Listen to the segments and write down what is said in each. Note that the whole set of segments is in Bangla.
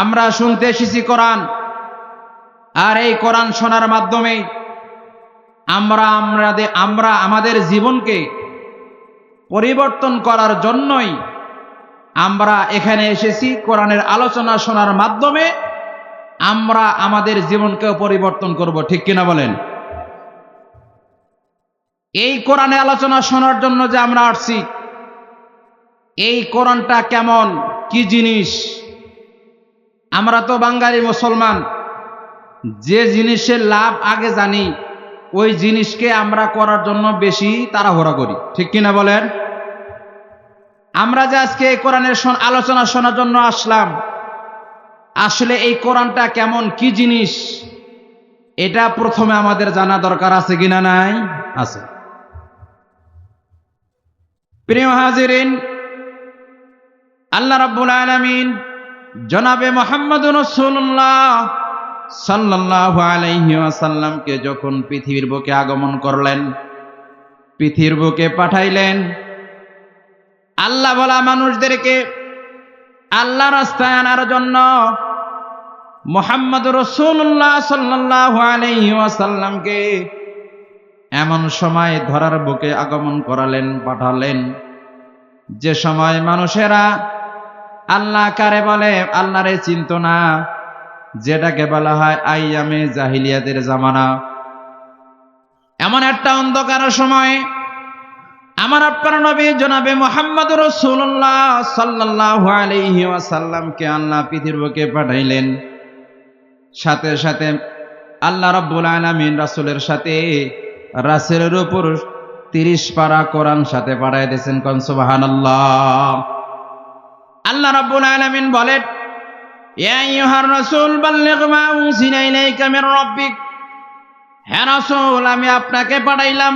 আমরা শুনতে এসেছি কোরআন। আর এই কোরআন শোনার মাধ্যমে আমরা আমাদের আমরা আমাদের জীবনকে পরিবর্তন করার জন্যই আমরা এখানে এসেছি কোরআনের আলোচনা শোনার মাধ্যমে আমরা আমাদের জীবনকেও পরিবর্তন করব, ঠিক কিনা বলেন? এই কোরআনে আলোচনা শোনার জন্য যে আমরা আসছি, এই কোরআনটা কেমন? কি জিনিস? আমরা তো বাঙালি মুসলমান। যে জিনিসের লাভ আগে জানি, ওই জিনিসকে আমরা করার জন্য বেশি তাড়াহুড়া করি। ঠিক কিনা বলেন? আমরা যে আজকে এই কোরআনের আলোচনা শোনার জন্য আসলাম, আসলে এই কোরআনটা কেমন, কি জিনিস? এটা প্রথমে আমাদের জানা দরকার আছে কিনা নাই? আছে। প্রিয় হাজিরিন, আল্লাহ রাব্বুল আলামিন জনাবে মোহাম্মদ রসুল্লাহ সাল্লাল্লাহু আলাইহি ওয়াসাল্লামকে যখন পৃথিবীর বুকে আগমন করলেন, পৃথিবীর বুকে পাঠাইলেন, আল্লাহ বলা মানুষদেরকে আল্লাহ রাস্তায় আনার জন্য মোহাম্মদ রসুল্লাহ সাল্লাল্লাহু আলাইহি ওয়াসাল্লামকে এমন সময় ধরার বুকে আগমন করালেন, পাঠালেন। যে সময় মানুষেরা আল্লাহ কারে বলে? আল্লাহরে চিন্ত না। যেটাকে বলা হয় আইয়ামে জাহিলিয়াতের জামানা। এমন একটা অন্ধকার সময় আমার আপনার নবী জনাবে মোহাম্মদ রসুল্লাহ সাল্লাহ আলহি ওয়াসাল্লামকে আল্লাহ পৃথিবীর বুকে পাঠাইলেন। সাথে সাথে আল্লাহ রব্বুল আলমিন রাসুলের সাথে রাসেলের উপর তিরিশ পারা কোরআন সাথে পাঠাই দিয়েছেন। কনসুবাহান আল্লাহ আল্লাহ রাব্বুল আলামিন বলেন, ইয়া আইয়ুহার রাসূল, বাল্লিগ মা উনজিলা ইলাইকা মির রাব্বিক। হে রাসূল, আমি আপনাকে পাঠাইলাম।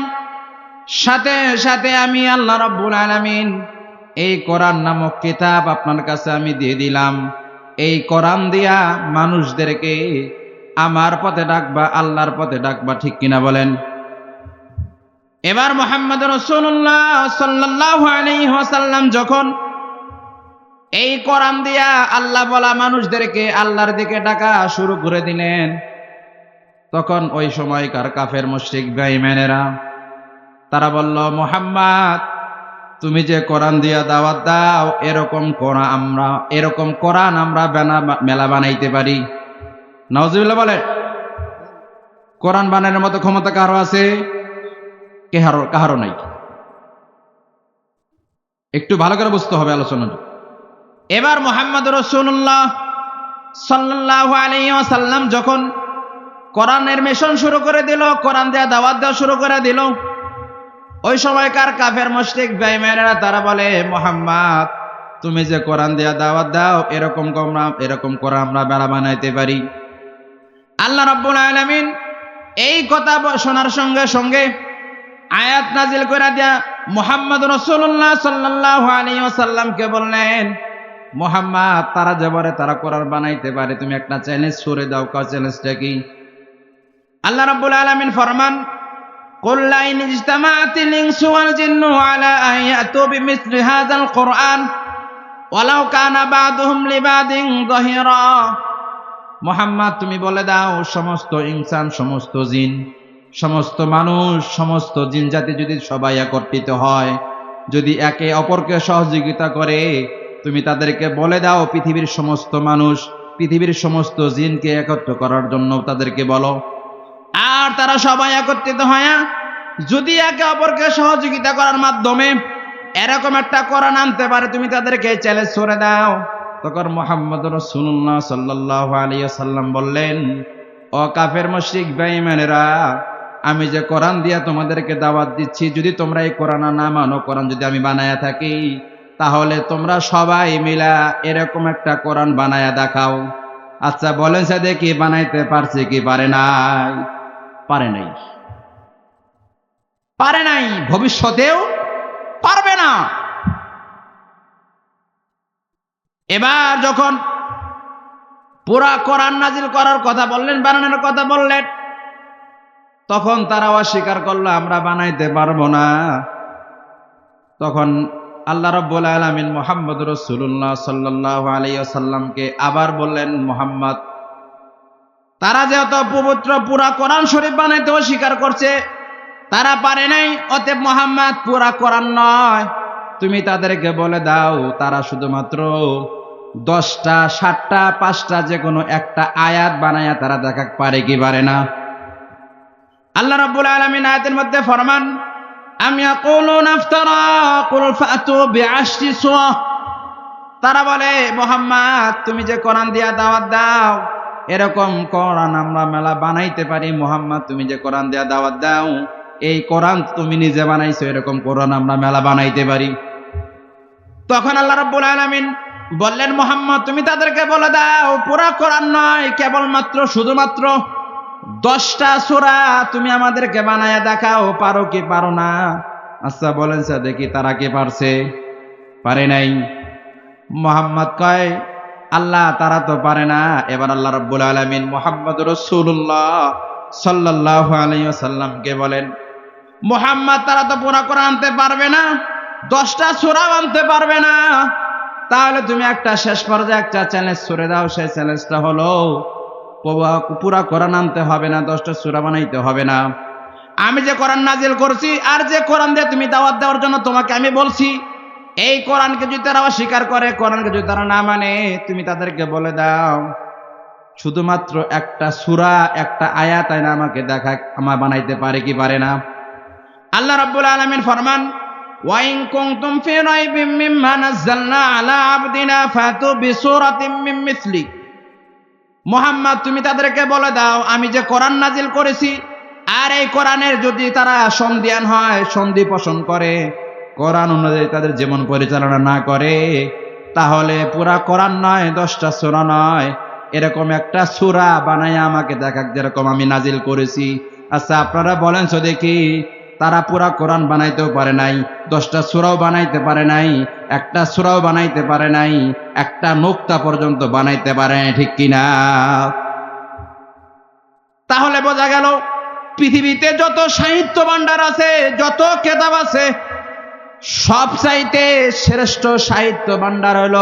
সাথে সাথে আমি আল্লাহ রাব্বুল আলামিন এই কোরআন নামক কিতাব আপনার কাছে আমি দিয়ে দিলাম। এই কোরআন দিয়া মানুষদেরকে আমার পথে ডাকবা, আল্লাহর পথে ডাকবা, ঠিক কিনা বলেন? এবার মোহাম্মদ রসুল্লাহ সাল্লাহ আলাইহি ওয়াসাল্লাম যখন এই কোরআন দিয়া আল্লাহ বলা মানুষদেরকে আল্লাহর দিকে ডাকা শুরু করে দিলেন। তখন ওই সময়কার কাফের মুশরিক বেঈমানেরা, তারা বলল, মোহাম্মদ, তুমি যে কোরআন দিয়া দাওয়াত দাও, এরকম কোরআন আমরা, এরকম কোরআন আমরা বানা- মেলা বানাইতে পারি। নওয়াজুবিল্লাহ বলে কোরআন বানানোর মতো ক্ষমতা কারও আছে? কেহারো কাহারও নাই। একটু ভালো করে বুঝতে হবে আলোচনাটা। এবার মোহাম্মদ রসুল্লাহ সাল্লাহ আলাইসাল্লাম যখন কোরআনের মিশন শুরু করে দিল, কোরআন দেওয়া দাওয়াত দেওয়া শুরু করে দিল, ওই সময়কার কাফের মুশরিক বেঈমানেরা তারা বলে, মোহাম্মদ, তুমি যে কোরআন দেওয়া দাওয়াত দাও, এরকম আমরা এরকম করে আমরা বেড়া বানাইতে পারি। আল্লাহ রাব্বুল আলামিন এই কথা শোনার সঙ্গে সঙ্গে আয়াত নাজিল করে দিয়া মোহাম্মদ রসুল্লাহ সাল্লাহ আলী ওসাল্লামকে বললেন মোহাম্মদ তারা যে বলে তারা কোরআন বানাইতে পারে তুমি একটা চ্যালেঞ্জ ছুড়ে দাও কা চ্যালেঞ্জটা কি আল্লাহ রাব্বুল আলামিন ফরমান قل لئن اجتمعت الإنس والجن على أن يأتوا بمثل هذا القرآن ولو كان بعضهم لبعض ظهيرا মোহাম্মদ তুমি বলে দাও সমস্ত ইনসান সমস্ত জিন সমস্ত মানুষ সমস্ত জিন জাতি যদি সবাই একত্রিত হয় যদি একে অপরকে সহযোগিতা করে তুমি তাদেরকে বলে দাও পৃথিবীর সমস্ত মানুষ পৃথিবীর সমস্ত জিনকে একত্র করার জন্য তাদেরকে বলো। আর তারা সবাই একত্রিত হয় যদি একে অপরকে সহযোগিতা করার মাধ্যমে এরকম একটা কোরআন আনতে পারে, তুমি তাদেরকে চ্যালেঞ্জ করে দাও। তখন মোহাম্মদ রসুল্লাহ সাল্লাহ আলিয়া সাল্লাম বললেন, ও কাফের মশিক বেঈমানেরা আমি যে কোরআন দিয়া তোমাদেরকে দাওয়াত দিচ্ছি, যদি তোমরা এই কোরআন না মানো, কোরআন যদি আমি বানায়া থাকি তাহলে তোমরা সবাই মিলা এরকম একটা কোরআন বানায়া দেখাও। আচ্ছা বলেন সে দেখি বানাইতে পারছে কি পারে নাই? পারে নাই। পারে নাই, ভবিষ্যতেও পারবে না। এবার যখন পুরা কোরআন নাজিল করার কথা বললেন, বানানোর কথা বললেন, তখন তারা অস্বীকার করল, আমরা বানাইতে পারব না। তখন আল্লাহ রব্বুল আলমিন মোহাম্মদ রসুল্লাহ সাল্লাহ আলাইসাল্লামকে আবার বললেন, মোহাম্মদ, তারা যেহেতু পবিত্র পুরা কোরআন শরীফ বানাইতে অস্বীকার করছে, তারা পারে নাই, অতএব মোহাম্মদ, পুরা কোরআন নয়। তুমি তাদেরকে বলে দাও, তারা শুধুমাত্র দশটা, সাতটা, পাঁচটা যে কোনো একটা আয়াত বানায়া তারা দেখা পারে কি পারে না? আল্লাহ রাব্বুল আলামিন আয়াতের মধ্যে ফরমান আমি তারা বলে, মোহাম্মদ, তুমি যে কোরআন দিয়া দাওয়াত দাও, এরকম কোরআন আমরা মেলা বানাইতে পারি। মোহাম্মদ, তুমি যে কোরআন দিয়া দাওয়াত দাও, এই কোরআন তুমি নিজে বানাইছো, এরকম কোরআন আমরা মেলা বানাইতে পারি। তখন আল্লাহ রাব্বুল আলামিন বললেন, মোহাম্মদ, তুমি তাদেরকে বলে দাও, পুরা কোরআন নয়, কেবলমাত্র, শুধুমাত্র দশটা সোরা তুমি আমাদেরকে বানায় দেখাও, পারো কি পারো না? আচ্ছা বলেন স্যার, দেখি তারা কে পারছে? পারে নাই। মোহাম্মদ কয়, আল্লাহ তারা তো পারে না। এবার আল্লাহ রব্বুল আলমিন মোহাম্মদ রসুল্লাহ সাল্লাহ আলাইসাল্লামকে বলেন, মোহাম্মদ তারা তো পুরা করে আনতে পারবে না, দশটা সোরা আনতে পারবে না। তাহলে তুমি একটা শেষ পর্যায়ে একটা চ্যালেঞ্জ ছড়ে দাও, সেই চ্যালেঞ্জটা হলো পুরা কোরআন আনতে হবে না, দশটা সুরা বানাইতে হবে না। আমি যে কোরআন নাজিল করছি, আর যে কোরআন দিয়ে তুমি দাওয়াত দেওয়ার জন্য তোমাকে আমি বলছি, এই কোরআনকে যদি তারা অস্বীকার করে, কোরআনকে যদি তারা না মানে তুমি তাদেরকে বলে দাও, শুধুমাত্র একটা সুরা, একটা আয়াত আইনা আমাকে দেখা, আমার বানাইতে পারে কি পারে না। আল্লাহ রাব্বুল আলামিন ফরমান, ওয়াইন কুনতুম ফি রাইবিম মিম্মা নাযালনা আলা আবদিনা ফাতু বিসূরাতিম মিন মিসলি। মোহাম্মদ, তুমি তাদেরকে বলে দাও, আমি যে কোরআন নাজিল করেছি, আর এই কোরআনের যদি তারা সন্ধিয়ান হয়, সন্ধি পোষণ করে, কোরআন অনুযায়ী তাদের জীবন পরিচালনা না করে, তাহলে পুরা কোরআন নয়, দশটা সুরা নয়, এরকম একটা সুরা বানাই আমাকে দেখাক, যেরকম আমি নাজিল করেছি। আচ্ছা আপনারা বলেন তো দেখি তারা পুরা কোরআন বানাইতেও পারে নাই, দশটা সুরাও বানাইতে পারে নাই, একটা সুরাও বানাইতে পারে নাই, একটা নোক্তা পর্যন্ত বানাইতে পারে ঠিক কিনা? তাহলে বোঝা গেল, পৃথিবীতে যত সাহিত্য ভাণ্ডার আছে, যত কেতাব আছে, সব চাইতে শ্রেষ্ঠ সাহিত্য ভাণ্ডার হইল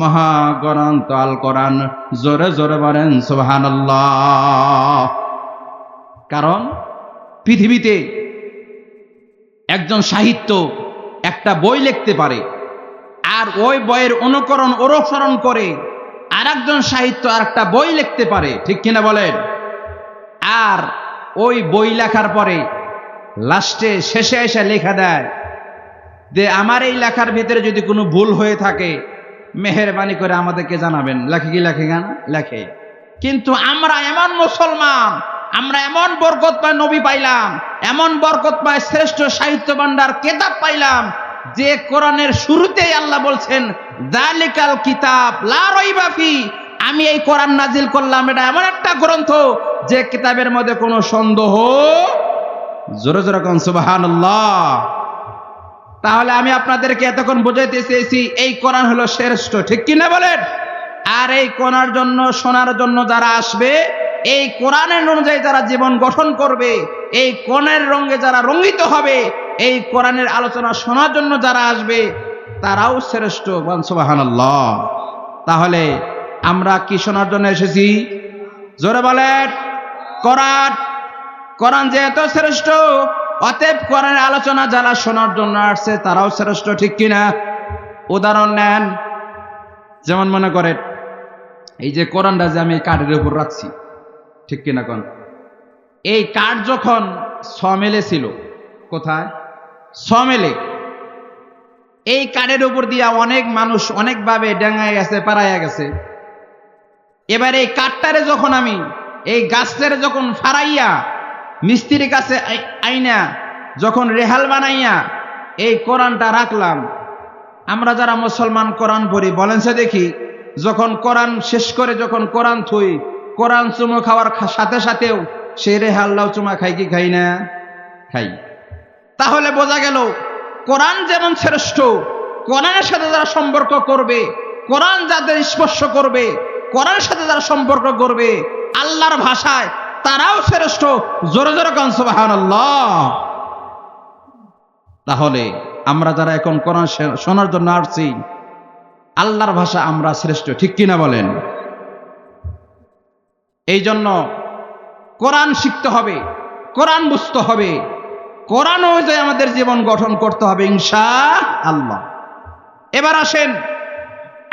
মহাগ্রন্থ আল কোরআন জোরে জোরে বলেন সুবহান কারণ পৃথিবীতে একজন সাহিত্য একটা বই লিখতে পারে, আর ওই বইয়ের অনুকরণ, অনুসরণ করে আর একজন সাহিত্য আর একটা বই লিখতে পারে, ঠিক কিনা বলেন? আর ওই বই লেখার পরে লাস্টে, শেষে এসে লেখা দেয় যে, আমার এই লেখার ভিতরে যদি কোনো ভুল হয়ে থাকে, মেহরবানি করে আমাদেরকে জানাবেন। লেখে কি লেখে গান? লেখে। কিন্তু আমরা এমন মুসলমান আমরা এমন বরকত পায় নবী পাইলাম, এমন বরকত পায় শ্রেষ্ঠ সাহিত্য ভান্ডার কেতাব পাইলাম, যে কোরআনের শুরুতেই আল্লাহ বলছেন, দালিকাল কিতাব, লা রইবাফি আমি এই কোরআন নাজিল করলাম, এটা এমন একটা গ্রন্থ যে কিতাবের মধ্যে কোনো সন্দেহ জোরে জোরে কোন, সুবহানাল্লাহ। তাহলে আমি আপনাদেরকে এতক্ষণ বোঝাইতে চেয়েছি, এই কোরআন হলো শ্রেষ্ঠ, ঠিক কিনা বলেন? আর এই কোরআন জন্য, শোনার জন্য যারা আসবে এই কোরআনের অনুযায়ী যারা জীবন গঠন করবে, এই কোরআনের রঙে যারা রঙ্গিত হবে, এই কোরআনের আলোচনা শোনার জন্য যারা আসবে, তারাও শ্রেষ্ঠ। সুবাহান তাহলে আমরা কি শোনার জন্য এসেছি? জোরে বলেন। কোরআন কোরআন এত শ্রেষ্ঠ, অতএব কোরআনের আলোচনা যারা শোনার জন্য আসছে, তারাও শ্রেষ্ঠ, ঠিক কিনা? উদাহরণ নেন। যেমন মনে করেন, এই যে কোরআনটা যে আমি কাঠের উপর রাখছি ঠিক কিনা কন? এই কাঠ যখন সমেলে ছিল, কোথায়? সমেলে। এই কাঠের উপর দিয়া অনেক মানুষ অনেকভাবে ডেঙ্গায় গেছে, পাড়াইয়া গেছে। এবার এই কাঠটারে যখন আমি, এই গাছের যখন ফারাইয়া মিস্ত্রির কাছে আইনা, যখন রেহাল বানাইয়া এই কোরআনটা রাখলাম, আমরা যারা মুসলমান কোরআন পড়ি, বলেন সে দেখি, যখন কোরআন শেষ করে যখন কোরআন থুই কোরআন চুমো খাওয়ার সাথে সাথেও সেই রেহাল্লাও চুমা খাই কি খাই না? খাই তাহলে বোঝা গেল, কোরআন যেমন শ্রেষ্ঠ, কোরআনের সাথে যারা সম্পর্ক করবে, কোরআন যাদের স্পর্শ করবে, কোরআনের সাথে যারা সম্পর্ক করবে, আল্লাহর ভাষায় তারাও শ্রেষ্ঠ। জোরে জোরে কনসবাহান তাহলে আমরা যারা এখন কোরআন শোনার জন্য আসছি, আল্লাহর ভাষা আমরা শ্রেষ্ঠ, ঠিক কিনা বলেন? এই জন্য কোরআন শিখতে হবে, কোরআন বুঝতে হবে, কোরআন অনুযায়ী আমাদের জীবন গঠন করতে হবে ইনশা আল্লাহ এবার আসেন,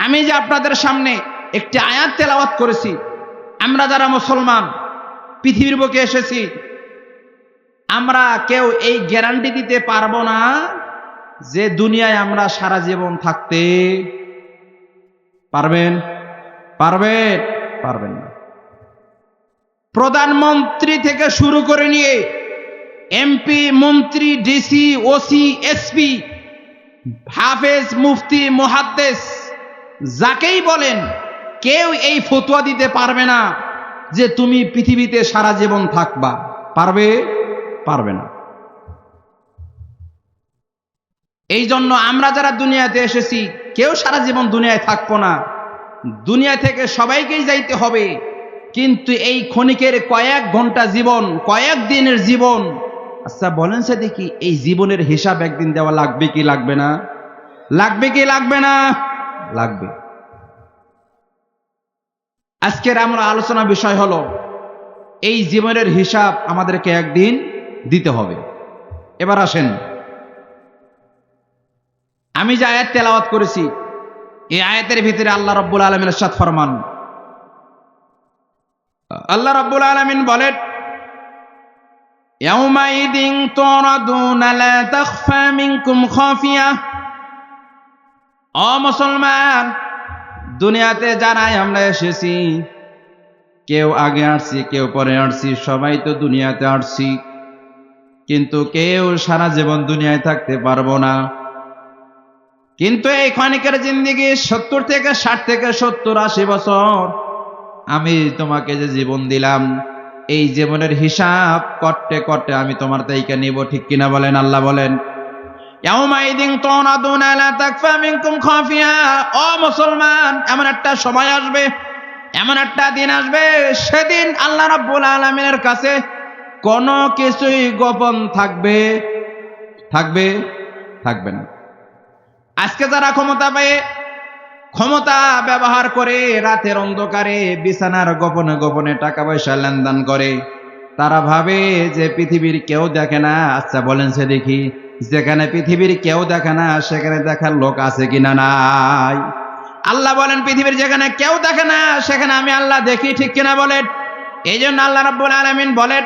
আমি যে আপনাদের সামনে একটি আয়াত তেলাওয়াত করেছি, আমরা যারা মুসলমান, পৃথিবীর বুকে এসেছি, আমরা কেউ এই গ্যারান্টি দিতে পারব না যে দুনিয়ায় আমরা সারা জীবন থাকতে পারবেন পারবেন পারবেন না। প্রধানমন্ত্রী থেকে শুরু করে নিয়ে এমপি, মন্ত্রী, ডিসি, ওসি, এসপি, হাফেজ, মুফতি, মুহাদ্দেস, যাকেই বলেন, কেউ এই ফতুয়া দিতে পারবে না যে তুমি পৃথিবীতে সারা জীবন থাকবা। পারবে? পারবে না। এই জন্য আমরা যারা দুনিয়াতে এসেছি, কেউ সারা জীবন দুনিয়ায় থাকব না। দুনিয়া থেকে সবাইকেই যাইতে হবে। কিন্তু এই ক্ষণিকের কয়েক ঘণ্টা জীবন, কয়েক দিনের জীবন। আচ্ছা বলেন সে দেখি, এই জীবনের হিসাব একদিন দেওয়া লাগবে কি লাগবে না? লাগবে কি লাগবে না? লাগবে। আজকের আমরা আলোচনা বিষয় হলো, এই জীবনের হিসাব আমাদেরকে একদিন দিতে হবে। এবার আসেন। আমি যে আয়াত তেলাওয়াত করেছি, এই আয়াতের ভিতরে আল্লাহ রব্বুল আলমিনের সাথ ফরমান। আল্লাহ রাব্বুল আলামিন বলেন, ইয়াউমাইদিন তুরাদুনা লা তাখফা মিনকুম খাফিয়া। অ মুসলমান, দুনিয়াতে যারাই আমরা এসেছি, কেউ আগে আসছি, কেউ পরে আসছি, সবাই তো দুনিয়াতে আসছি। কিন্তু কেউ সারা জীবন দুনিয়ায় থাকতে পারব না। কিন্তু এই ক্ষণিকের জিন্দিগি সত্তর থেকে ষাট থেকে সত্তর আশি বছর আমি তোমাকে যে জীবন দিলাম, এই জীবনের হিসাব করতে করতে আমি তোমার তাইকে নিব, ঠিক কিনা বলেন আল্লাহ বলেন। ও মুসলমান, এমন একটা সময় আসবে, এমন একটা দিন আসবে, সেদিন আল্লাহ রাব্বুল আলামিনের কাছে কোনো কিছুই গোপন থাকবে থাকবে থাকবে না। আজকে যারা ক্ষমতা পেয়ে ক্ষমতা ব্যবহার করে রাতের অন্ধকারে বিছানার গোপনে গোপনে টাকা পয়সা লেনদেন করে। তারা ভাবে যে পৃথিবীর কেউ দেখে না। আচ্ছা বলেন সে দেখি যেখানে পৃথিবীর কেউ দেখে না, সেখানে দেখার লোক আছে কিনা নাই? আল্লাহ বলেন, পৃথিবীর যেখানে কেউ দেখে না, সেখানে আমি আল্লাহ দেখি, ঠিক কিনা বলেন? এই জন্য আল্লাহ রাব্বুল আলামিন বলেন,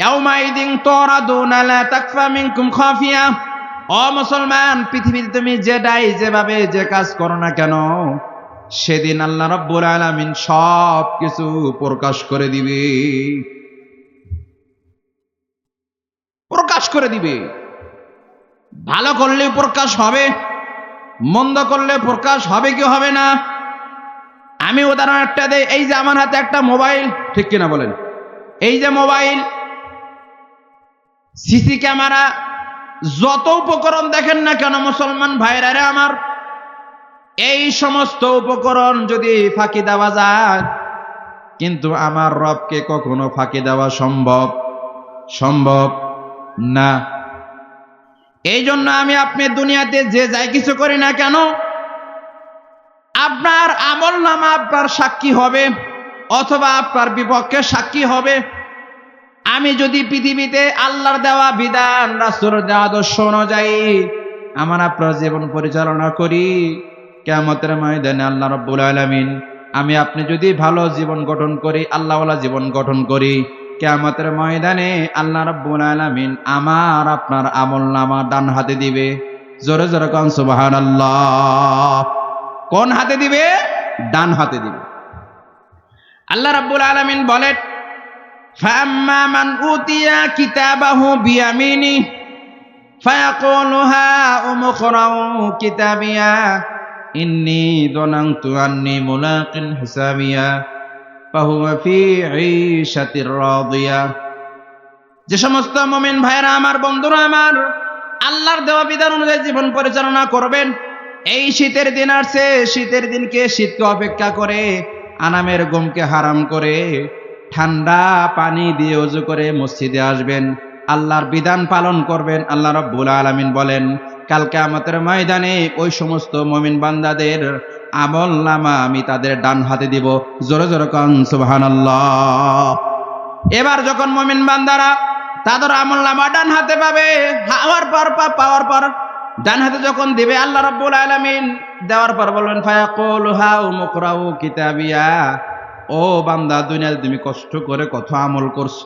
ইয়াউমাইদিন তুরাদুনা লা তাকফা মিনকুম খাফিয়া। ও মুসলমান, পৃথিবীতে তুমি যেটাই যেভাবে যে কাজ করো না কেন, সেদিন আল্লাহ রব্বুল আলামিন সব কিছু প্রকাশ করে দিবে। প্রকাশ করে দিবে। ভালো করলে প্রকাশ হবে, মন্দ করলে প্রকাশ হবে কি হবে না? আমি উদাহরণ একটা দেই, এই যে আমার হাতে একটা মোবাইল, ঠিক কিনা বলেন? এই যে মোবাইল, সিসি ক্যামেরা যত উপকরণ দেখেন না কেন, মুসলমান ভাইরারে আমার, এই সমস্ত উপকরণ যদি ফাঁকি দেওয়া যায়, কিন্তু আমার রবকে কখনো ফাঁকি দেওয়া সম্ভব সম্ভব না। এই জন্য আমি আপনি দুনিয়াতে যে যাই কিছু করি না কেন, আপনার আমল নামা আপনার সাক্ষী হবে, অথবা আপনার বিপক্ষে সাক্ষী হবে আমি যদি পৃথিবীতে আল্লাহর দেওয়া বিধান, রাসূলের দেওয়া আদর্শ অনুযায়ী আমার আপনার জীবন পরিচালনা করি কেমতের ময়দানে আল্লাহ রব্বুল আলামিন, আমি আপনি যদি ভালো জীবন গঠন করি, আল্লাহওয়ালা জীবন গঠন করি কেমতের ময়দানে আল্লাহ রব্বুল আলামিন আমার আপনার আমল নামা ডান হাতে দিবে। জোরে জোরে কন সুবাহান আল্লাহ কোন হাতে দিবে? ডান হাতে দিবে। আল্লাহ রব্বুল আলামিন বলেন فأما من أوتي كتابه بيمينه فيقول هاؤم اقرءوا كتابيا إني ظننت أني ملاق حسابيا فهو في عيشة راضية যে সমস্ত মমিন ভাইরা আমার বন্ধুরা আমার আল্লাহর দেওয়া বিধান অনুযায়ী জীবন পরিচালনা করবেন এই শীতের দিন আসছে শীতের দিনকে শীতকে অপেক্ষা করে আনামের গমকে হারাম করে ঠান্ডা পানি দিয়ে উজু করে মসজিদে আসবেন। আল্লাহর বিধান পালন করবেন। আল্লাহ রব্বুল আলামিন বলেন কালকে আমাদের ময়দানে ওই সমস্ত মমিন বান্দাদের আমল নামা আমি তাদের ডান হাতে দিব। জোরে জোরে কন, সুবহানাল্লাহ। এবার যখন মমিন বান্দারা তাদের আমল নামা ডান হাতে পাবে, হাওয়ার পর পাওয়ার পর ডান হাতে যখন দিবে আল্লাহ রাব্বুল আলামিন, দেওয়ার পর বলবেন ফায়াকুল হাউ মুকরাউ কিতাবিয়া। ও বান্দা, দুনিয়াতে তুমি কষ্ট করে কত আমল করছ।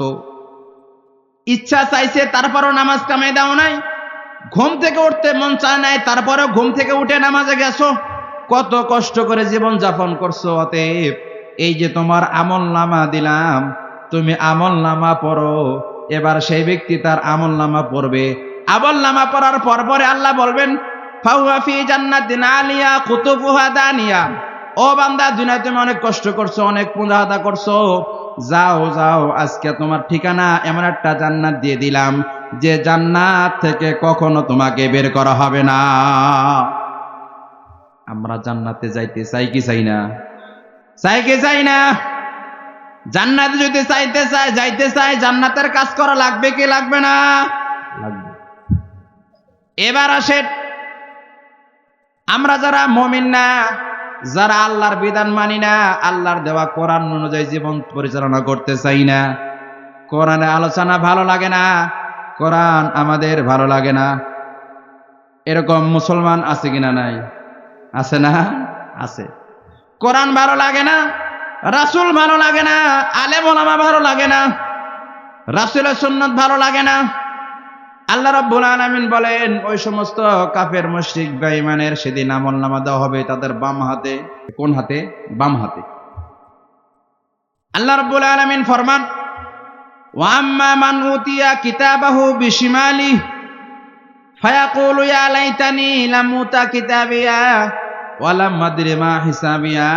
ইচ্ছা চাইছে, তারপরও নামাজ কামাই দাও নাই। ঘুম থেকে উঠতে মন চায় নাই, তারপরেও ঘুম থেকে উঠে নামাজে গেছো। কত কষ্ট করে জীবন যাপন করছ, অতএব এই যে তোমার আমল নামা দিলাম, তুমি আমল নামা পড়ো। এবার সেই ব্যক্তি তার আমল নামা পড়বে। আমল নামা পড়ার পর পরে আল্লাহ বলবেন, ফাহুয়া ফি জান্নাতিন আলিয়া, কুতুবুহা দানিয়া। ও বান্দা, দুনিয়ায় তুমি অনেক কষ্ট করছ, অনেক পুঁজাহাদা করছ। যাও যাও, আজকে তোমার ঠিকানা এমন একটা জান্নাত দিয়ে দিলাম, যে জান্নাত থেকে কখনো তোমাকে বের করা হবে না। আমরা জান্নাতে যাইতে চাই কি চাই না? চাই কি চাই না? জান্নাতে যদি চাইতে চাই যাইতে চাই জান্নাতের কাজ করা লাগবে কি লাগবে না? এবার আসেন। আমরা যারা মমিন না যারা আল্লাহর বিধান মানি না, আল্লাহর দেওয়া কোরআন অনুযায়ী জীবন পরিচালনা করতে চাই না। কোরআনে আলোচনা ভালো লাগে না, কোরআন আমাদের ভালো লাগে না। এরকম মুসলমান আছে কিনা নাই? আছে না? আছে। কোরআন ভালো লাগে না, রাসুল ভালো লাগে না, আলেম ওলামা ভালো লাগে না, রাসুলের সুন্নত ভালো লাগে না। আল্লাহ রাব্বুল আলামিন বলেন, ওই সমস্ত কাফের মুশরিক বেঈমানের সেদিন আমল নামা দেওয়া হবে তাদের বাম হাতে। কোন হাতে? বাম হাতে। আল্লাহ রাব্বুল আলামিন ফরমান, ওয়া আম্মা মান উতিয়া কিতাবাহু বিশিমালি ফায়াকুলু ইয়া লাইতানি লাম উতা কিতাবিয়া, ওয়া লাম আদরি মা হিসাবিয়া,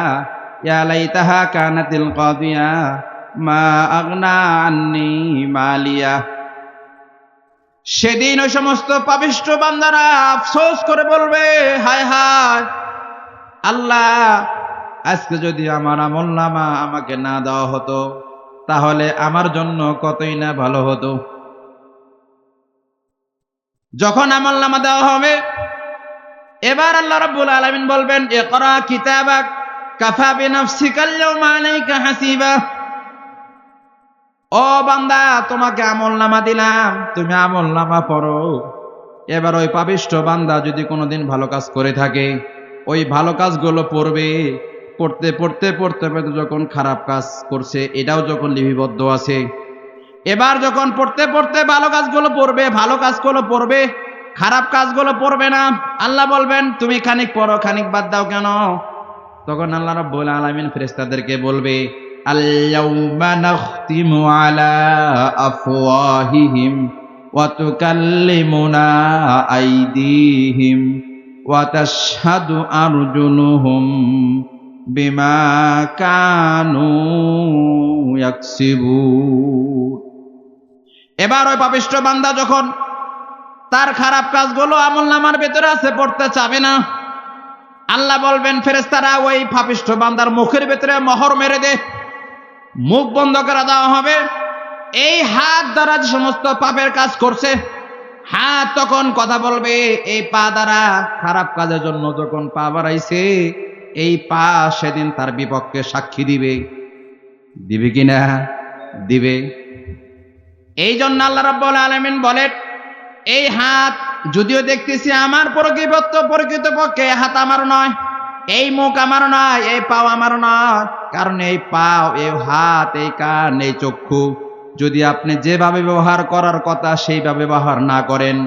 ইয়া লাইতাহা কানাতিল কাদিয়া, মা আগনা আন্নি মালিয়া। সেদিন ওই সমস্ত পাবিষ্ট বান্দারা আফসোস করে বলবে, হায় হায়, আল্লাহ, আজকে যদি আমার আমল নামা আমাকে না দেওয়া হতো, তাহলে আমার জন্য কতই না ভালো হতো। যখন আমল নামা দেওয়া হবে, এবার আল্লাহ রাব্বুল আলামিন বলবেন এ করা কিতাবাক, কাফা বিনাফসিকাল ইয়াওমা আলাইকা হাসিবা। ও বান্দা, তোমাকে আমল নামা দিলাম। তুমি আমল নামা পড়ো। এবার ওই পাবিষ্ট বান্দা যদি কোনোদিন ভালো কাজ করে থাকে, ওই ভালো কাজগুলো পড়বে। পড়তে পড়তে পড়তে পড়তে যখন খারাপ কাজ করছে, এটাও যখন লিপিবদ্ধ আছে। এবার যখন পড়তে পড়তে ভালো কাজগুলো পড়বে, ভালো কাজগুলো পড়বে, খারাপ কাজগুলো পড়বে না। আল্লাহ বলবেন, তুমি খানিক পড়ো, খানিক বাদ দাও কেন? তখন আল্লাহ রাব্বুল আলামিন ফেরেশতাদেরকে বলবে اليوم نختم على أفواههم وتكلمنا أيديهم وتشهد أرجلهم بما كانوا يكسبون এবার ওই পাপিষ্ট বান্দা যখন তার খারাপ কাজগুলো আমল নামার ভেতরে আছে পড়তে চাবে না আল্লাহ বলবেন ফেরেস্তারা ওই পাপিষ্ট বান্দার মুখের ভেতরে মোহর মেরে দে মুখ বন্ধ করে দেওয়া হবে। এই হাত দ্বারা যে সমস্ত পাপের কাজ করছে, হাত তখন কথা বলবে, এই পা দ্বারা খারাপ কাজের জন্য যখন পা বাড়াইছে, এই পা সেদিন তার বিপক্ষে সাক্ষী দিবে। দিবে কিনা দিবে। এই জন্য আল্লাহ রাব্বুল আলামিন বলেন, এই হাত যদিও দেখতেছি আমার প্রকৃত প্রকৃত পক্ষে হাত আমার নয় এই মুখ আমার নয় এই পাও আমার নয় কারণ এই পাও, এই হাত, এই কান, এই চক্ষু, যদি আপনি যেভাবে ব্যবহার করার কথা সেইভাবে ব্যবহার না করেন,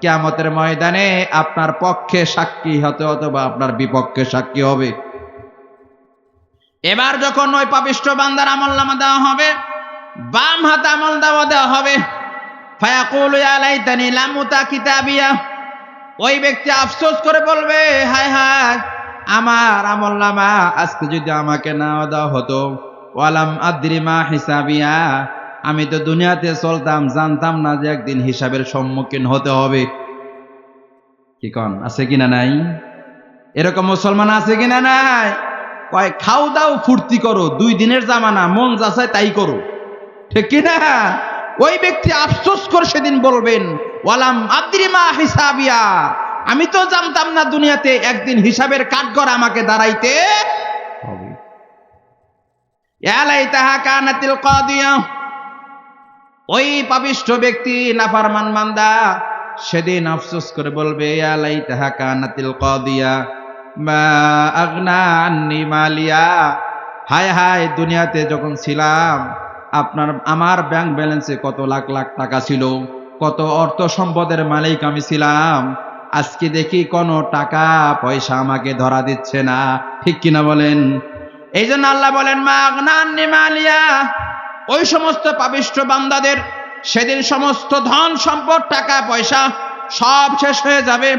কেয়ামতের ময়দানে আপনার পক্ষে সাক্ষী হতে অথবা আপনার বিপক্ষে সাক্ষী হবে। এবার যখন ওই পাপিষ্ট বান্দার আমল নামা দেওয়া হবে, বাম হাত আমল দেওয়া দেওয়া হবে ওই ব্যক্তি আফসোস করে বলবে, হায় হায় আমার আমল নামা আজকে যদি আমাকে না দেওয়া হতো, ওয়ালাম আদ্রিমা হিসাবিয়া, আমি তো দুনিয়াতে চলতাম, জানতাম না যে একদিন হিসাবের সম্মুখীন হতে হবে। কি কন, আছে কিনা নাই? এরকম মুসলমান আছে কিনা নাই? কয়, খাও দাও, ফুর্তি করো, দুই দিনের জামানা, মন যাচাই তাই করো। ঠিক কিনা? ওই ব্যক্তি আফসোস করে সেদিন বলবেন, ওয়ালাম আদ্রিমা হিসাবিয়া আমি তো জানতাম না দুনিয়াতে একদিন হিসাবের কাঠগড় আমাকে দাঁড়াইতে ইয়ালাই তাহা কানাতিল কাদিয়া। ওই পাপিষ্ঠ ব্যক্তি নাফারমান মান্দা সেদিন আফসোস করে বলবে, ইয়ালাই তাহা কানাতিল কাদিয়া। মা আগনা মালিয়া। হায় হায়, দুনিয়াতে যখন ছিলাম, আপনার, আমার ব্যাংক ব্যালেন্সে কত লাখ লাখ টাকা ছিল, কত অর্থ সম্পদের মালিক আমি ছিলাম আজকে দেখি কোনো টাকা পয়সা আমাকে ধরা দিচ্ছে না। ঠিক কিনা বলেন? এই জন্য আল্লাহ বলেন, মা আগনা আন্নি ওই সমস্ত পাবিষ্ট বান্দাদের সেদিন সমস্ত ধন সম্পদ, টাকা, পয়সা সব শেষ হয়ে যাবে।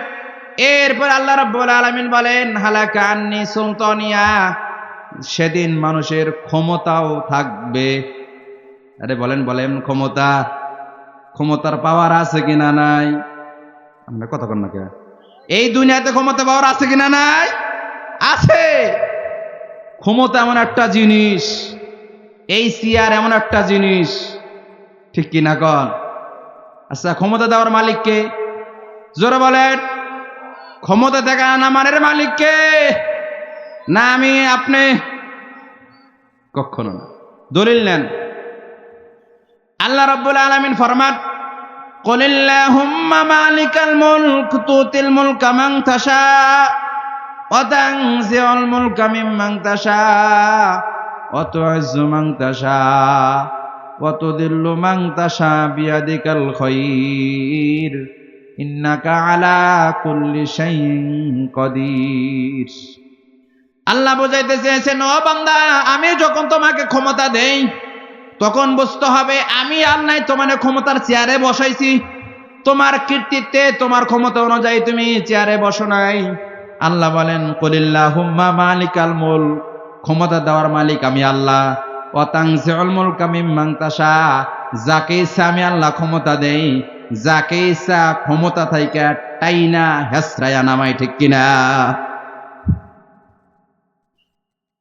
এরপর আল্লাহ রাব্বুল আলামিন বলেন, হালাকা আন্নি সুলতানিয়া। সেদিন মানুষের ক্ষমতাও থাকবে। আরে বলেন বলেন, ক্ষমতা? ক্ষমতার পাওয়ার আছে কিনা নাই? আমরা কথা কন না এই দুনিয়াতে ক্ষমতা পাওয়ার আছে কিনা নাই? আছে। ক্ষমতা এমন একটা জিনিস, এই চেয়ার এমন একটা জিনিস। ঠিক কিনা কন? আচ্ছা ক্ষমতা দেওয়ার মালিককে জোরে বলেন, ক্ষমতা দেখা না মানের মালিককে না আমি, আপনি? কখনো না। দলিল নেন। আল্লাহ রাব্বুল আলামিন ফরমান قل اللهم مالك الملك تؤتي الملك من تشاء وتنزع الملك ممن تشاء وتعز من تشاء وتذل من تشاء بيدك الخير إنك على كل شيء قدير আল্লাহ বোঝাইতে চেয়েছেন ও বান্দা আমি যখন তোমাকে ক্ষমতা দেই তখন বুঝতে হবে, আমি নাই তোমার ক্ষমতার চেয়ারে বসাইছি। তোমার কীর্তিত্বে তোমার ক্ষমতা অনুযায়ী তুমি চেয়ারে বসো নাই। আল্লাহ বলেন কলিল্লাহ হুম্মা মালিকাল মুল ক্ষমতা দেওয়ার মালিক আমি আল্লাহ। অতাংশেল মুল কামিম মাংতাসা যাকে ইচ্ছা আমি আল্লাহ ক্ষমতা দেই। যাকে ইচ্ছা ক্ষমতা থাইকা টাইনা হেসরায়া নামাই ঠিক কিনা?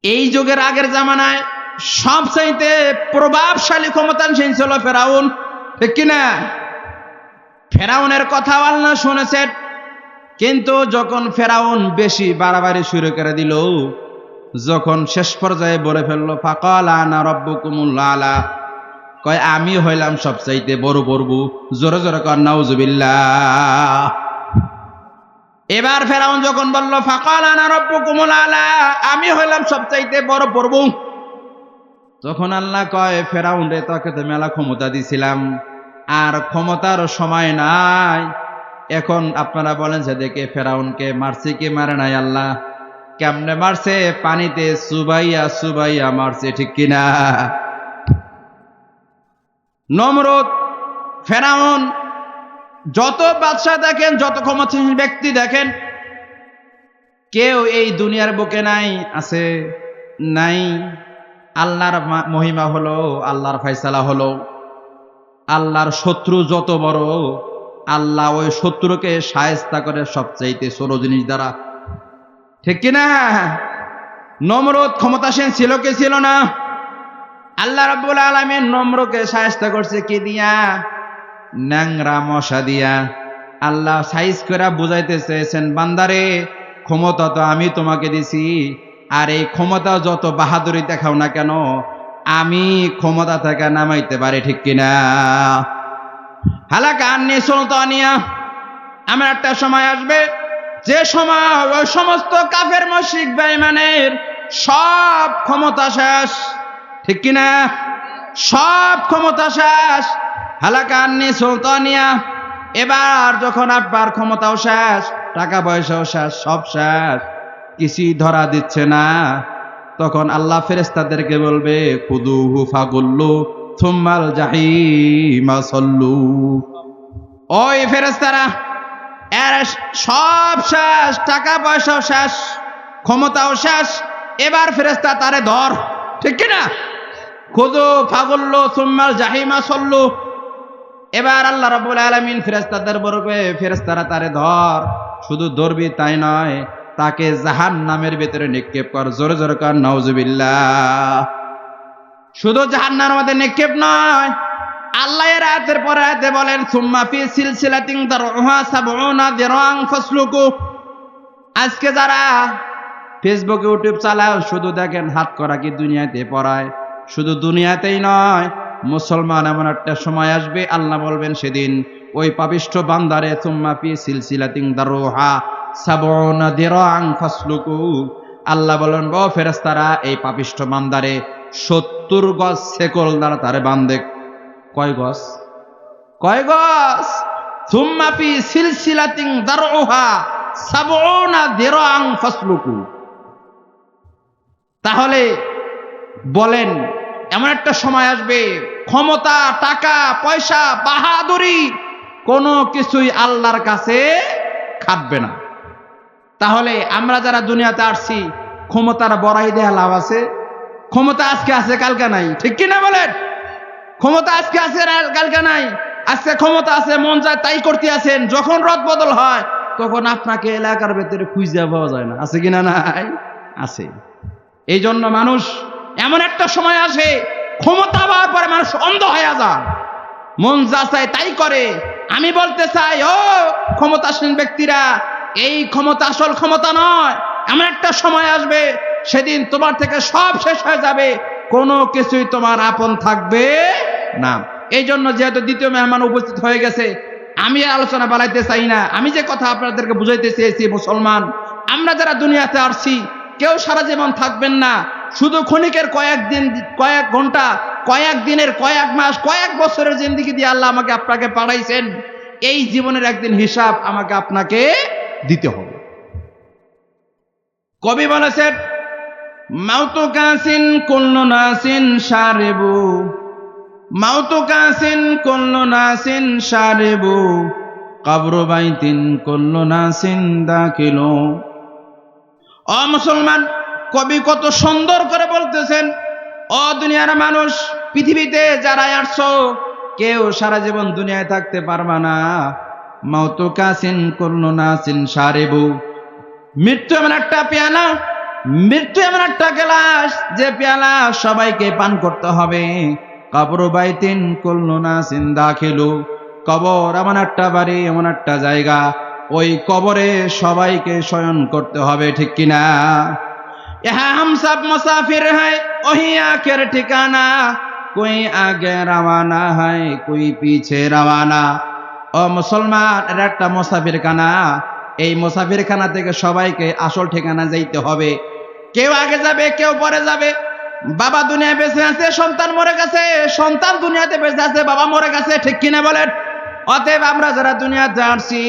এই যুগের আগের জামানায় সবচাইতে প্রভাবশালী ক্ষমতাসীন ছিল ফেরাউন। ঠিক কিনা? ফেরাউনের কথা আল্লাহ শুনেছেন। কিন্তু যখন ফেরাউন বেশি বাড়াবাড়ি শুরু করে দিল, যখন শেষ পর্যায়ে বলে ফেলল, ফাকল আনা রব্বুকুমুল্লা আলা কয়, আমি হইলাম সবচাইতে বড় বড়বু জোরে জোরে কর, নাউজুবিল্লাহ। এবার ফেরাউন যখন বলল, ফাকাল আনা রব্বুকুমুল আলা আমি হইলাম সবচাইতে বড় পড়বু তখন আল্লাহ কয়, ফেরাউন রে, তোকে তো মেলা ক্ষমতা দিছিলাম, আর ক্ষমতার সময় নাই। এখন আপনারা বলেন যে, দেখে ফেরাউনকে মারছে কি? মারে নাই আল্লাহ। কেমনে মারছে? পানিতে সুবাইয়া সুবাইয়া মারছে, ঠিক কিনা? নমরুদ, ফেরাউন, যত বাদশাহ দেখেন, যত ক্ষমতাসীন ব্যক্তি দেখেন, কেউ এই দুনিয়ার বুকে নাই, আছে, নাই। আল্লাহর মহিমা হলো, আল্লাহর ফয়সালা হলো। আল্লাহর শত্রু যত বড়, আল্লাহ ওই শত্রুকে সায়স্তা করে সবচাইতে ছোট জিনিস দ্বারা। ঠিক কিনা? নমরুদ ক্ষমতাসীন ছিল কি ছিল না? আল্লাহ রাব্বুল আলামিন নম্রকে সায়স্তা করছে কি দিয়া? ন্যাংরা মশা দিয়া। আল্লাহ সাইজ করে বুঝাইতে চেয়েছেন বান্দারে, ক্ষমতা তো আমি তোমাকে দিছি। আর এই ক্ষমতা যত বাহাদুরি দেখাও না কেন, আমি ক্ষমতা থেকে নামাইতে পারি ঠিক কিনা? হালাকা আন্নি সুলতানিয়া আমার একটা সময় আসবে। যে সময় ওই সমস্ত কাফের মশিক বেঈমানের সব ক্ষমতা শেষ। ঠিক কিনা? সব ক্ষমতা শেষ। হালাকা আন্নি সুলতানিয়া এবার যখন আপনার ক্ষমতাও শেষ, টাকা পয়সাও শেষ, সব শেষ। কিছুই ধরা দিচ্ছে না। তখন আল্লাহ ফেরেস্তাদেরকে বলবে কুদু কুদুহু ফাগুল্লু থুম্মাল জাহিমা সল্লু। ওই ফেরেস্তারা এর সব শেষ টাকা পয়সাও শেষ, ক্ষমতাও শেষ, এবার ফেরেস্তা তারে ধর, ঠিক কিনা? খুদু ফাগুল্লু থুম্মাল জাহিমা সল্লু। এবার আল্লাহ রাব্বুল আলামিন ফেরেশতাদের বলবে ফেরেস্তারা তারে ধর, শুধু ধরবি তাই নয় তাকে জাহান নামের ভেতরে নিক্ষেপ কর। জোরে জোরে কর, নাউজুবিল্লাহ। শুধু জাহান নামের মধ্যে নিক্ষেপ নয়, আল্লাহ এর আয়াতের পরে আয়াতে বলেন, সুম্মা ফি সিলসিলাতিন দারউহা সাবউনা দিরাং ফাসলুকু। আজকে যারা ফেসবুক, ইউটিউব চালায়, শুধু দেখেন হাত করা কি দুনিয়াতে পড়ায়। শুধু দুনিয়াতেই নয়, মুসলমান এমন একটা সময় আসবে, আল্লাহ বলবেন সেদিন ওই পাপিষ্ঠ বান্দারে তুম্মা পি সিলসিলাতিং দারুহা সাবনা দিরাং ফাসলুকু। আল্লাহ বলেন, ও ফেরেশতারা, এই পাপিষ্ঠ বান্দারে সত্তর গজ সেকল দ্বারা তারে বান্ধে কয় গজ? কয় গজ? পি দারুহা সাবনা দিরাং ফাসলুকু। তাহলে বলেন, এমন একটা সময় আসবে, ক্ষমতা, টাকা, পয়সা, বাহাদুরি কোনো কিছুই আল্লাহর কাছে খাটবে না। তাহলে আমরা যারা দুনিয়াতে আসছি, ক্ষমতার বড়াই দেয়া লাভ আছে। ক্ষমতা আজকে আছে, কালকে নাই। ঠিক কিনা বলেন? ক্ষমতা আজকে আছে, কালকে নাই। আজকে ক্ষমতা আছে, মন যায় তাই করতে আছেন। যখন রদ বদল হয়, তখন আপনাকে এলাকার ভেতরে খুঁজে পাওয়া যায় না। আছে কিনা নাই? আছে। এই জন্য মানুষ এমন একটা সময় আসে, ক্ষমতা পাওয়ার পরে মানুষ অন্ধ হয়ে যায়। মন যা চায় তাই করে। আমি বলতে চাই, ও ক্ষমতাসীন ব্যক্তিরা, এই ক্ষমতা আসল ক্ষমতা নয়। এমন একটা সময় আসবে, সেদিন তোমার থেকে সব শেষ হয়ে যাবে। কোনো কিছুই তোমার আপন থাকবে না। এই জন্য যেহেতু দ্বিতীয় মেহমান উপস্থিত হয়ে গেছে, আমি আলোচনা বাড়াইতে চাই না। আমি যে কথা আপনাদেরকে বুঝাইতে চেয়েছি, মুসলমান, আমরা যারা দুনিয়াতে আসছি, কেউ সারা জীবন থাকবেন না। শুধু ক্ষণিকের কয়েকদিন, কয়েক ঘণ্টা কয়েক দিনের, কয়েক মাস, কয়েক বছরের জিন্দিগি দিয়ে আল্লাহ আমাকে আপনাকে পাঠাইছেন। এই জীবনের একদিন হিসাব আমাকে আপনাকে দিতে হবে। কবি বলেছেন, মাউতু কাসিন কুল্লু নাসিন সারেবু মাউতু কাসিন কুল্লু নাসিন সারেবু কবর বাইতিন কুল্লু নাসিন দাখিলু। অ মুসলমান, কবি কত সুন্দর করে বলতেছেন অ, দুনিয়ার মানুষ, পৃথিবীতে যারা আসছো, কেউ সারা জীবন দুনিয়ায় থাকতে পারবা না। মাউতু কাসিন, কুল্লু নাসিন, সারেবু। মৃত্যু এমন একটা পেয়ালা, মৃত্যু এমন একটা গ্লাস, যে পেয়ালা সবাইকে পান করতে হবে। কবর বাইতিন, কুল্লু নাসিন দাখিলু। কবর এমন একটা বাড়ি, এমন একটা জায়গা, ওই কবরে সবাইকে শয়ন করতে হবে, ঠিক কিনা? ইহা হাম সব মুসাফির হয় ওহি আখের ঠিকানা কোই আগে রওয়ানা হয় কোই পিছে রওয়ানা ও মুসলমান এটা একটা মুসাফির খানা এই মুসাফির খানা থেকে সবাইকে আসল ঠিকানা যাইতে হবে। কেউ আগে যাবে, কেউ পরে যাবে। বাবা দুনিয়ায় বেঁচে আছে, সন্তান মরে গেছে। সন্তান দুনিয়াতে বেঁচে আছে, বাবা মরে গেছে, ঠিক কিনা বলেন? অতএব আমরা যারা দুনিয়াতে আসছি,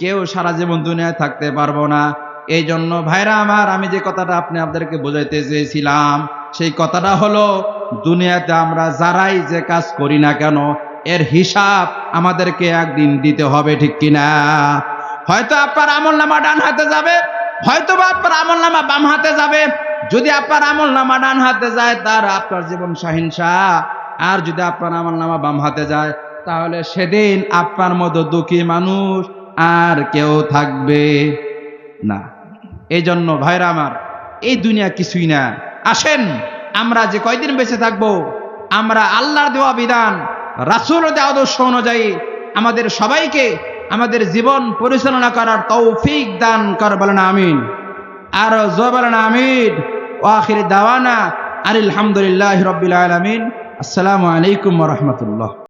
কেউ সারা জীবন দুনিয়ায় থাকতে পারব না। এই জন্য ভাইরা আমার, আমি যে কথাটা আপনি আপনাদেরকে বোঝাইতে চেয়েছিলাম, সেই কথাটা হলো, দুনিয়াতে আমরা যারাই যে কাজ করি না কেন, এর হিসাব আমাদেরকে একদিন দিতে হবে, ঠিক কিনা? হয়তো আপনার আমল নামা ডান হাতে যাবে হয়তো বা আপনার আমল নামা বাম হাতে যাবে। যদি আপনার আমল নামা ডান হাতে যায়, তার আপনার জীবন সহিংসা। আর যদি আপনার আমল নামা বাম হাতে যায়, তাহলে সেদিন আপনার মতো দুঃখী মানুষ আর কেউ থাকবে না। এই জন্য ভাইরা আমার, এই দুনিয়া কিছুই না। আসেন, আমরা যে কয়দিন বেঁচে থাকব, আমরা আল্লাহর দেওয়া বিধান রাসুল দেওয়া আদর্শ অনুযায়ী আমাদের সবাইকে আমাদের জীবন পরিচালনা করার তৌফিক দান কর, বলেন আমিন। আর জয় বলেন আমিন। ও আখির দাওয়ানা আলহামদুলিল্লাহ রবিল আলমিন। আসসালামু আলাইকুম রহমতুল্লাহ।